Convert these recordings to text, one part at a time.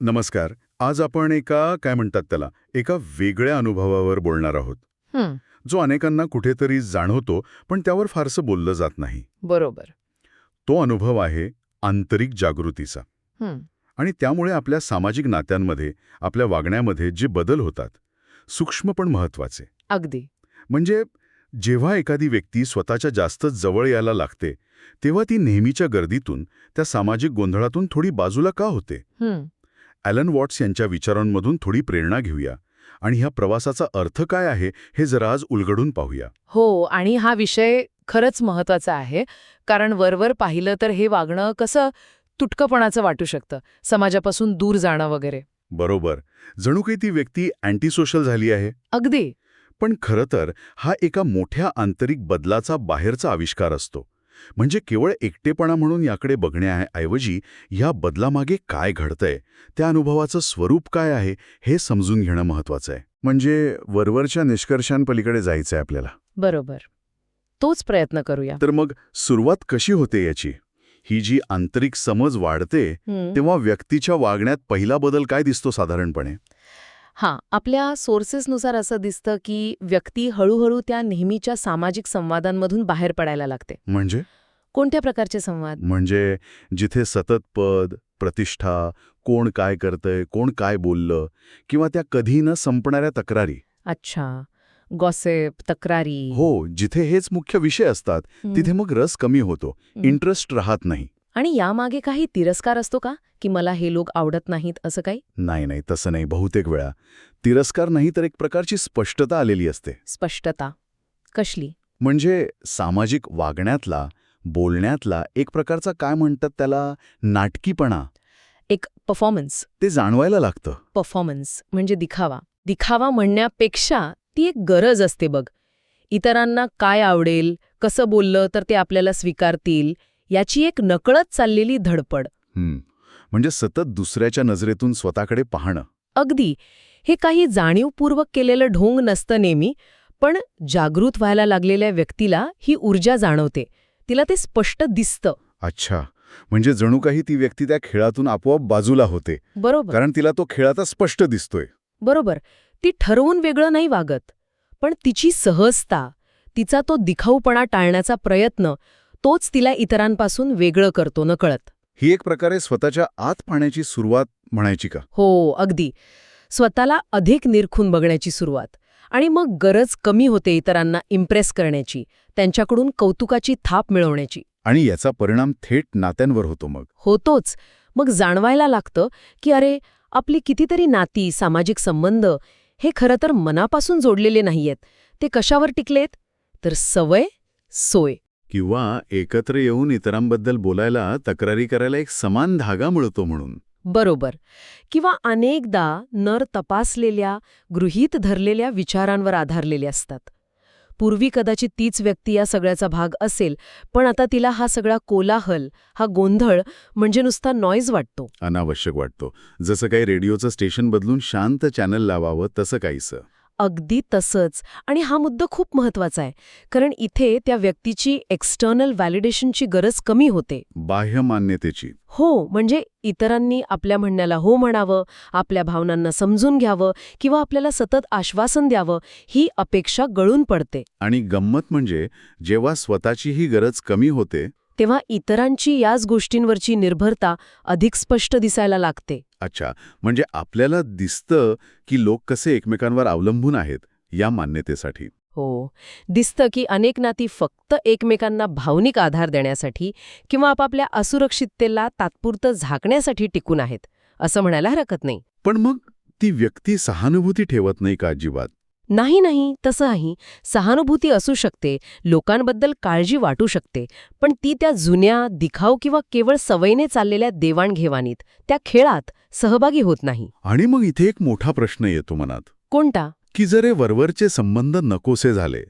नमस्कार. आज आपण एका काय म्हणतात त्याला एका वेगळ्या अनुभवावर बोलणार आहोत. जो अनेकांना कुठेतरी जाणवतो पण त्यावर फारसं बोललं जात नाही. बरोबर. तो अनुभव आहे आंतरिक जागृतीचा. आणि त्यामुळे आपल्या सामाजिक नात्यांमध्ये आपल्या वागण्यामध्ये जे बदल होतात सूक्ष्म पण महत्त्वाचे अगदी. म्हणजे जेव्हा एखादी व्यक्ती स्वतःच्या जास्त जवळ यायला लागते तेव्हा ती नेहमीच्या गर्दीतून त्या सामाजिक गोंधळातून थोडी बाजूला का होते? ॲलन वॉट्स यांच्या विचारांमधून थोडी प्रेरणा घेऊया. आणि ह्या प्रवासाचा अर्थ काय आहे हे जरा आज उलगडून पाहूया. हो आणि हा विषय खरंच महत्त्वाचा आहे कारण वरवर पाहिलं तर हे वागणं कसं तुटकपणाचं वाटू शकतं समाजापासून दूर जाणं वगैरे. बरोबर. जणू काही ती व्यक्ती अँटीसोशल झाली आहे? अगदी. पण खरं तर हा एका मोठ्या आंतरिक बदलाचा बाहेरचा आविष्कार असतो. म्हणजे केवळ एकटेपणा म्हणून याकडे बघण्याऐवजी ह्या बदलामागे काय घडतंय? त्या अनुभवाचं स्वरूप काय आहे हे समजून घेणं महत्वाचं आहे. म्हणजे वरवरच्या निष्कर्षांपलीकडे जायचं आहे आपल्याला. बरोबर. तोच प्रयत्न करूया. तर मग सुरुवात कशी होते याची? ही जी आंतरिक समज वाढते. तेव्हा व्यक्तीच्या वागण्यात पहिला बदल काय दिसतो साधारणपणे? हां आपल्या सोर्सेसनुसार असं दिसतं की व्यक्ती हळूहळू त्या नेहमीच्या सामाजिक संवादांमधून बाहेर पडायला लागते. म्हणजे? कोणत्या प्रकारचे संवाद? म्हणजे जिथे सतत पद प्रतिष्ठा कोण काय करतंय कोण काय बोललं किंवा त्या कधी न संपणाऱ्या तक्रारी. अच्छा गॉसेप तक्रारी. हो जिथे हेच मुख्य विषय असतात. तिथे मग रस कमी होतो. इंटरेस्ट राहत नाही. आणि यामागे काही तिरस्कार असतो का? की मला हे लोक आवडत नाहीत असं काही? नाही नाही तसं नाही. बहुतेक वेळा. तिरस्कार नाही तर एक प्रकारची स्पष्टता आलेली असते. स्पष्टता. कसली? म्हणजे सामाजिक वागण्यातला बोलण्यातला एक प्रकारचा काय म्हणतात त्याला? नाटकीपणा. एक परफॉर्मन्स ते जाणवायला लागतं. परफॉर्मन्स म्हणजे दिखावा. दिखावा म्हणण्यापेक्षा ती एक गरज असते बघ. इतरांना काय आवडेल कसं बोललं तर ते आपल्याला स्वीकारतील याची एक नकळत चाललेली धडपड. म्हणजे सतत दुसऱ्याच्या नजरेतून स्वतःकडे पाहणं. अगदी. हे काही जाणीवपूर्वक केलेलं ढोंग नसतं नेहमी पण जागृत व्हायला लागलेल्या व्यक्तीला ही ऊर्जा जाणवते. तिला ते स्पष्ट दिसतं. अच्छा. म्हणजे जणू काही ती व्यक्ती त्या खेळातून आपोआप बाजूला होते. बरोबर. कारण तिला तो खेळ आता स्पष्ट दिसतोय. बरोबर. ती ठरवून वेगळं नाही वागत. पण तिची सहजता तिचा तो दिखाऊपणा टाळण्याचा प्रयत्न तोच तिला इतरांपासून वेगळं करतो नकळत ही एक प्रकारे स्वतःच्या आत पाहण्याची सुरुवात म्हणायची का? हो अगदी. स्वतःला अधिक निरखून बघण्याची सुरुवात. आणि मग गरज कमी होते इतरांना इम्प्रेस करण्याची त्यांच्याकडून कौतुकाची थाप मिळवण्याची. आणि याचा परिणाम थेट नात्यांवर होतो मग. होतोच. मग जाणवायला लागतं की अरे आपली कितीतरी नाती सामाजिक संबंध हे खरं तर मनापासून जोडलेले नाहीयेत. ते कशावर टिकलेत? तर सवय सोय. किंवा एकत्र येऊन इतरांबद्दल बोलायला तक्रारी करायला एक समान धागा मिळतो म्हणून. बरोबर. किंवा अनेकदा नर तपासलेल्या गृहीत धरलेल्या विचारांवर आधारलेले असतात. पूर्वी कदाचित तीच व्यक्ती या सगळ्याचा भाग असेल पण आता तिला हा सगळा कोलाहल हा गोंधळ म्हणजे नुसता नॉईज वाटतो. अनावश्यक वाटतो. जसं काही रेडिओचं स्टेशन बदलून शांत चॅनल लावावं तसं काहीसं. अगदी तसंच. आणि हा मुद्दा खूप महत्त्वाचा आहे. कारण इथे त्या व्यक्तीची एक्सटर्नल व्हॅलिडेशनची गरज कमी होते. बाह्य मान्यतेची. हो म्हणजे इतरांनी आपल्या म्हणण्याला हो म्हणावं आपल्या भावनांना समजून घ्यावं किंवा आपल्याला सतत आश्वासन द्यावं ही अपेक्षा गळून पडते. आणि गंमत म्हणजे जेव्हा स्वतःची ही गरज कमी होते तेव्हा इतरांची याच गोष्टींवरची निर्भरता अधिक स्पष्ट दिसायला लागते. अच्छा म्हणजे आपल्याला दिसतं की लोक कसे एकमेकांवर अवलंबून आहेत या मान्यतेसाठी. हो दिसतं की अनेक नाती फक्त एकमेकांना भावनिक आधार देण्यासाठी किंवा आपापल्या असुरक्षिततेला तात्पुरतं झाकण्यासाठी टिकून आहेत असं म्हणायला हरकत नाही. पण मग ती व्यक्ती सहानुभूती ठेवत नाही का अजिबात? नाही नाही तसं नाही. सहानुभूती असू शकते लोकांबद्दल काळजी वाटू शकते पण ती त्या जुन्या दिखाव किंवा केवळ सवयीने चाललेल्या देवाणघेवाणीत त्या खेळात सहभागी होत नाही. आणि मग इथे एक मोठा प्रश्न येतो मनात. कोणता? की जर हे वरवरचे संबंध नकोसे झाले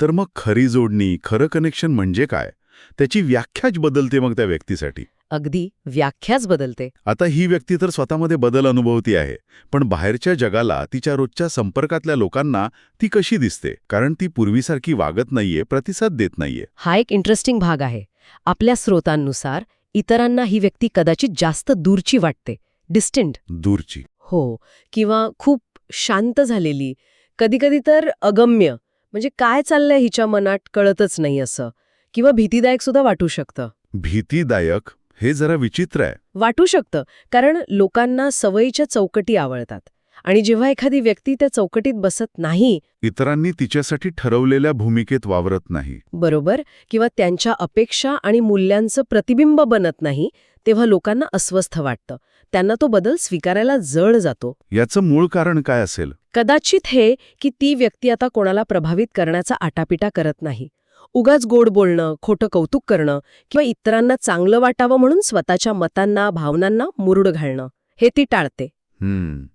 तर मग खरी जोडणी खरं कनेक्शन म्हणजे काय? त्याची व्याख्याच बदलते मग त्या व्यक्तीसाठी. अगदी व्याख्याच बदलते. आता ही व्यक्ती तर स्वतःमध्ये बदल अनुभवती आहे पण बाहेरच्या जगाला तिच्या रोजच्या संपर्कातल्या लोकांना ती कशी दिसते? कारण ती पूर्वीसारखी वागत नाहीये प्रतिसाद देत नाहीये. हा एक इंटरेस्टिंग भाग आहे. आपल्या स्रोतांनुसार इतरांना ही व्यक्ती कदाचित जास्त दूरची वाटते डिस्टंट दूरची. हो किंवा खूप शांत झालेली कधीकधी तर अगम्य म्हणजे काय चाललंय हिच्या मनात कळतच नाही असं किंवा भीतीदायक सुद्धा वाटू शकतं. भीतीदायक? हे जरा विचित्र आहे. वाटू शकतं कारण लोकांना सवयीच्या चौकटी आवडतात. आणि जेव्हा एखादी व्यक्ती त्या चौकटीत बसत नाही इतरांनी तिच्यासाठी ठरवलेल्या भूमिकेत वावरत नाही. बरोबर किंवा त्यांच्या अपेक्षा आणि मूल्यांचं प्रतिबिंब बनत नाही तेव्हा लोकांना अस्वस्थ वाटतं. त्यांना तो बदल स्वीकारायला जड जातो. याचं मूळ कारण काय असेल? कदाचित हे की ती व्यक्ती आता कोणाला प्रभावित करण्याचा आटापिटा करत नाही. उगाच गोड बोलणं खोटं कौतुक करणं किंवा इतरांना चांगलं वाटावं म्हणून स्वतःच्या मतांना भावनांना मुरुड घालणं हे ती टाळते. हम्म.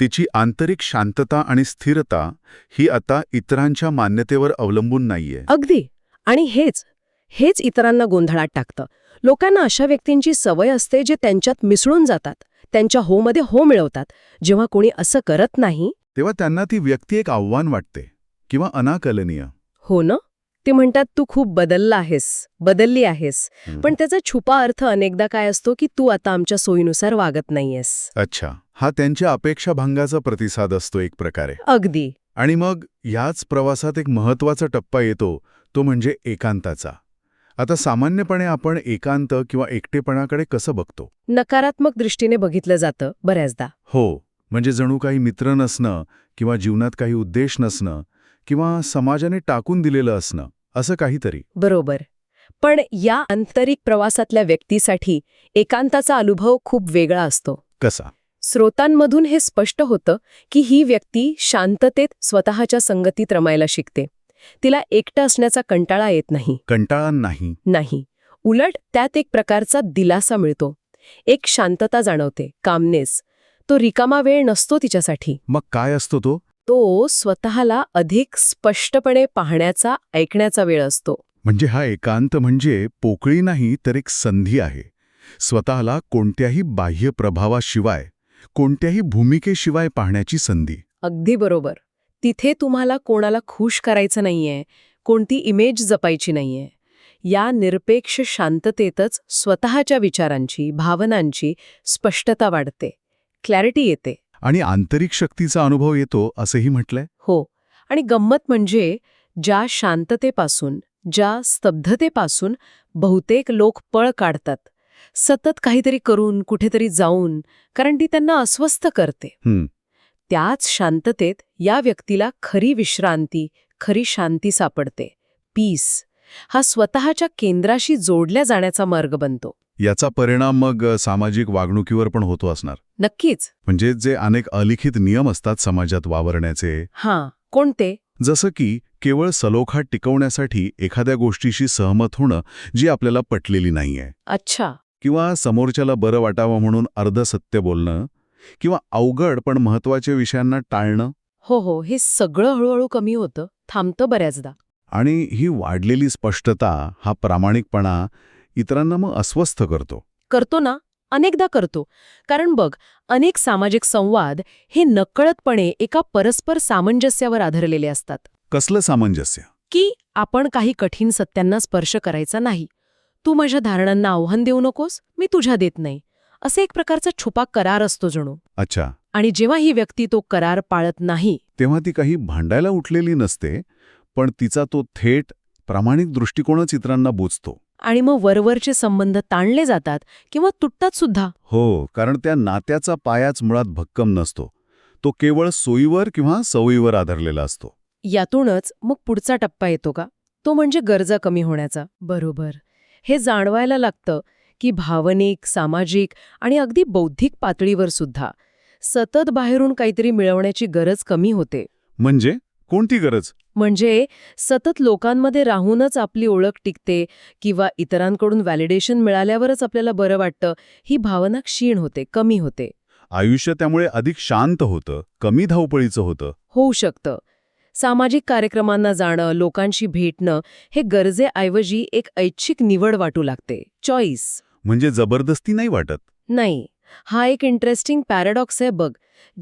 तिची आंतरिक शांतता आणि स्थिरता ही आता इतरांच्या मान्यतेवर अवलंबून नाहीये. अगदी. आणि हेच हेच इतरांना गोंधळात टाकतं. लोकांना अशा व्यक्तींची सवय असते जे त्यांच्यात मिसळून जातात त्यांच्या होमध्ये हो मिळवतात. जेव्हा कोणी असं करत नाही तेव्हा त्यांना ती व्यक्ती एक आव्हान वाटते किंवा अनाकलनीय. हो ना? ते म्हणतात तू खूप बदलला आहेस बदलली आहेस. पण त्याचा छुपा अर्थ अनेकदा काय असतो की तू आता आमच्या सोयीनुसार वागत नाहीयेस. अच्छा. हा त्यांच्या अपेक्षाभंगाचा प्रतिसाद असतो एक प्रकारे. अगदी. आणि मग ह्याच प्रवासात एक महत्त्वाचा टप्पा येतो तो म्हणजे एकांताचा. आता सामान्यपणे आपण एकांत किंवा एकटेपणाकडे कसं बघतो? नकारात्मक दृष्टीने बघितलं जातं बऱ्याचदा. हो. म्हणजे जणू काही मित्र नसणं किंवा जीवनात काही उद्देश नसणं किंवा समाजाने टाकून दिलेलं असणं असं काहीतरी. बरोबर. पण या आंतरिक प्रवासातल्या व्यक्तीसाठी एकांताचा अनुभव खूप वेगळा असतो. कसा? स्रोतांमधून हे स्पष्ट होतं की ही व्यक्ती शांततेत स्वतःच्या संगतीत रमायला शिकते. तिला एकटं असण्याचा कंटाळा येत नाही. कंटाळा नाही. नाही. उलट त्यात एक प्रकारचा दिलासा मिळतो. एक शांतता जाणवते. कामनेस तो रिकामा वेळ नसतो तिच्यासाठी. मग काय असतो तो? तो स्वतःला अधिक स्पष्टपणे पाहण्याचा ऐकण्याचा वेळ असतो. म्हणजे हा एकांत म्हणजे पोकळी नाही तर एक संधी आहे. स्वतःला कोणत्याही बाह्य प्रभावाशिवाय कोणत्याही भूमिकेशिवाय पाहण्याची संधी. अगदी बरोबर. तिथे तुम्हाला कोणाला खुश करायचं नाहीये कोणती इमेज जपायची नाहीये. या निरपेक्ष शांततेतच स्वतःच्या विचारांची भावनांची स्पष्टता वाढते. क्लॅरिटी येते. आणि आंतरिक शक्तीचा अनुभव येतो असंही म्हटलंय? हो. आणि गंमत म्हणजे ज्या शांततेपासून ज्या स्तब्धतेपासून बहुतेक लोक पळ काढतात सतत काहीतरी करून कुठेतरी जाऊन कारण ती त्यांना अस्वस्थ करते. त्याच शांततेत या व्यक्तीला खरी विश्रांती खरी शांती सापडते. पीस हा स्वतःच्या केंद्राशी जोडल्या जाण्याचा मार्ग बनतो. याचा परिणाम मग सामाजिक वागणुकीवर पण होतो असणार. नक्कीच. म्हणजे जे अनेक अलिखित नियम असतात समाजात वावरण्याचे. हां. कोणते? जसं की केवळ सलोखा टिकवण्यासाठी एखाद्या गोष्टीशी सहमत होणं जी आपल्याला पटलेली नाहीये. अच्छा. किंवा समोरच्याला बरं वाटावं म्हणून अर्धसत्य बोलणं. किंवा अवघड पण महत्त्वाच्या विषयांना टाळणं. हो हो. हे सगळं हळूहळू कमी होतं. थांबतं बऱ्याचदा. आणि ही वाढलेली स्पष्टता हा प्रामाणिकपणा इतरांना मग अस्वस्थ करतो. करतो ना? अनेकदा करतो. कारण बघ अनेक सामाजिक संवाद हे नकळतपणे एका परस्पर सामंजस्यावर आधारलेले असतात. कसलं सामंजस्य? की आपण काही कठीण सत्यांना स्पर्श करायचा नाही. तू माझ्या धारणांना आव्हान देऊ नकोस मी तुझ्या देत नाही. असे एक प्रकारचा छुपा करार असतो जणू. अच्छा. आणि जेव्हा ही व्यक्ती तो करार पाळत नाही तेव्हा ती काही भांडायला उठलेली नसते पण तिचा तो थेट प्रामाणिक दृष्टिकोनच इतरांना बोचतो. आणि मग वरवरचे संबंध ताणले जातात किंवा तुटतात सुद्धा. हो कारण त्या नात्याचा पायाच मुळात भक्कम नसतो. तो केवळ सोयीवर किंवा सवयीवर आधारलेला असतो. यातूनच मग पुढचा टप्पा येतो का? तो म्हणजे गरजा कमी होण्याचा. बरोबर. हे जाणवायला लागतं की भावनिक सामाजिक आणि अगदी बौद्धिक पातळीवर सुद्धा सतत बाहेरून काहीतरी मिळवण्याची गरज कमी होते. म्हणजे? कोणती गरज? म्हणजे सतत लोकांमध्ये राहूनच आपली ओळख टिकते किंवा इतरांकडून व्हॅलिडेशन मिळाल्यावरच आपल्याला बरं वाटतं ही भावना क्षीण होते कमी होते. आयुष्य त्यामुळे अधिक शांत होतं कमी धावपळीचं होतं. होऊ शकतं. सामाजिक कार्यक्रमांना जाणं लोकांशी भेटणं हे गरजेऐवजी एक ऐच्छिक निवड वाटू लागते. चॉईस म्हणजे जबरदस्ती नाही वाटत? नाही. हा एक इंटरेस्टिंग पॅराडॉक्स आहे बघ.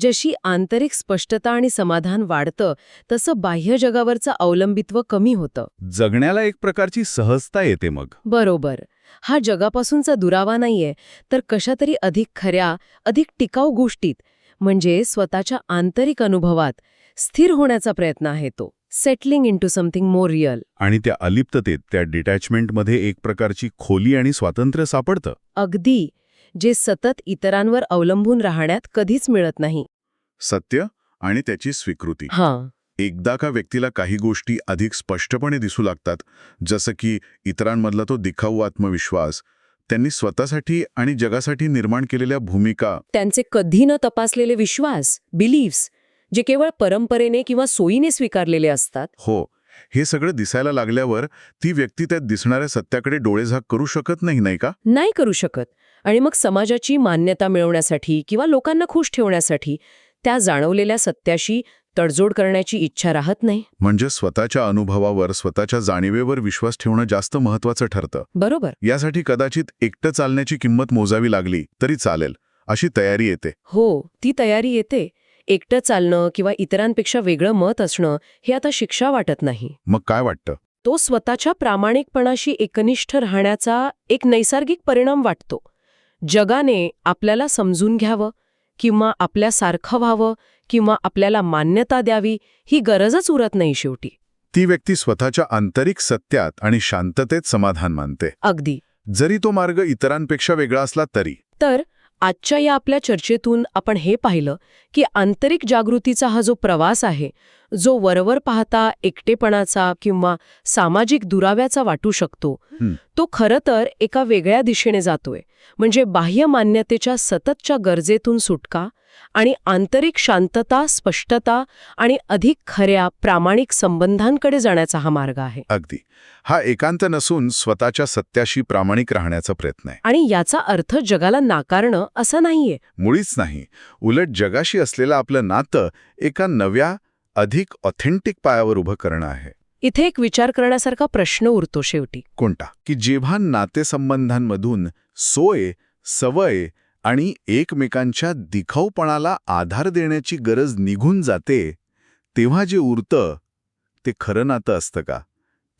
जशी आंतरिक स्पष्टता आणि समाधान वाढतं तसं बाह्य जगावरचं अवलंबित्व कमी होतं. जगण्याला एक प्रकारची सहजता येते मग. बरोबर. हा जगापासूनचा दुरावा नाहीये तर कशातरी अधिक खऱ्या अधिक टिकाऊ गोष्टीत म्हणजे स्वतःच्या आंतरिक अनुभवात स्थिर होण्याचा प्रयत्न आहे तो. Settling into something more real आणि त्या अलिप्ततेत त्या डिटॅचमेंटमध्ये एक प्रकारची खोली आणि स्वातंत्र्य सापडतं. अगदी. जे सतत इतरांवर अवलंबून राहण्यात कधीच मिळत नाही. सत्य आणि त्याची स्वीकृती. हां. एकदा का व्यक्तीला काही गोष्टी अधिक स्पष्टपणे दिसू लागतात जसं की इतरांमधला तो दिखाऊ आत्मविश्वास त्यांनी स्वतःसाठी आणि जगासाठी निर्माण केलेल्या भूमिका. त्यांचे कधी न तपासलेले विश्वास बिलीव्स जे केवळ परंपरेने किंवा सोयीने स्वीकारलेले असतात. हो हे सगळं दिसायला लागल्यावर ती व्यक्ती त्यात दिसणाऱ्या सत्याकडे डोळेझाक करू शकत नाही नाही का? नाही करू शकत. आणि मग समाजाची मान्यता मिळवण्यासाठी किंवा लोकांना खुश ठेवण्यासाठी त्या जाणवलेल्या सत्याशी तडजोड करण्याची इच्छा राहत नाही? म्हणजे स्वतःच्या अनुभवावर स्वतःच्या जाणीवेवर विश्वास ठेवणं जास्त महत्वाचं ठरतं. बरोबर. यासाठी कदाचित एकटं चालण्याची किंमत मोजावी लागली तरी चालेल अशी तयारी येते. हो ती तयारी येते. एकटं चालणं किंवा इतरांपेक्षा वेगळं मत असणं हे आता शिक्षा वाटत नाही. मग काय वाटतं? तो स्वतःच्या प्रामाणिकपणाशी एकनिष्ठ राहण्याचा एक नैसर्गिक परिणाम वाटतो. जगाने आपल्याला समजून घ्यावं किंवा आपल्यासारखं व्हावं किंवा आपल्याला मान्यता द्यावी ही गरजच उरत नाही शेवटी. ती व्यक्ती स्वतःच्या आंतरिक सत्यात आणि शांततेत समाधान मानते. अगदी. जरी तो मार्ग इतरांपेक्षा वेगळा असला तरी. तर आजच्या या आपल्या चर्चेतून आपण हे पाहिलं की आंतरिक जागृतीचा हा जो प्रवास आहे जो वरवर पाहता एकटेपणाचा किंवा सामाजिक दुराव्याचा वाटू शकतो. तो खरं तर एका वेगळ्या दिशेने जातोय म्हणजे बाह्य मान्यतेच्या सततच्या गरजेतून सुटका आणि आंतरिक शांतता स्पष्टता आणि अधिक खऱ्या प्रामाणिक संबंधांकडे जाण्याचा हा मार्ग आहे. अगदी. हा एकांत नसून स्वतःच्या सत्याशी प्रामाणिक राहण्याचा प्रयत्न आहे. आणि याचा अर्थ जगाला नाकारणं असं नाहीये. मुळीच नाही. उलट जगाशी असलेलं आपलं नातं एका नव्या अधिक ऑथेंटिक पायावर उभं करणं आहे. इथे एक विचार करण्यासारखा प्रश्न उरतो शेवटी. कोणता? की जेव्हा नातेसंबंधांमधून सोय सवय आणि एकमेकांच्या दिखाऊपणाला आधार देण्याची गरज निघून जाते तेव्हा जे उरतं ते खरं नातं असतं का?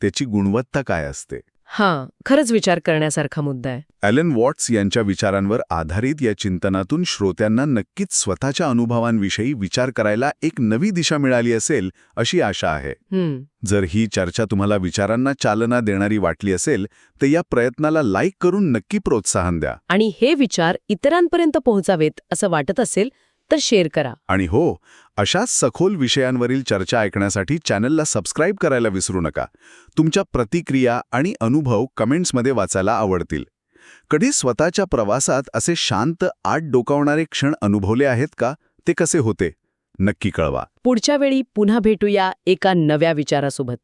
त्याची गुणवत्ता काय असते? हां खरंच विचार करण्यासारखा मुद्दा आहे. ॲलन वॉट्स यांच्या विचारांवर आधारित या चिंतनातून श्रोत्यांना नक्कीच स्वतःच्या अनुभवांविषयी विचार करायला एक नवी दिशा मिळाली असेल अशी आशा आहे. जर ही चर्चा तुम्हाला विचारांना चालना देणारी वाटली असेल तर या प्रयत्नाला लाईक करून नक्की प्रोत्साहन द्या. आणि हे विचार इतरांपर्यंत पोहोचावेत असं वाटत असेल तर शेअर करा. आणि हो अशाच सखोल विषयांवरील चर्चा ऐकण्यासाठी चॅनलला सबस्क्राईब करायला विसरू नका. तुमच्या प्रतिक्रिया आणि अनुभव कमेंट्समध्ये वाचायला आवडतील. कधी स्वतःच्या प्रवासात असे शांत आत डोकावणारे क्षण अनुभवले आहेत का? ते कसे होते? नक्की कळवा. पुढच्या वेळी पुन्हा भेटूया एका नव्या विचारासोबत.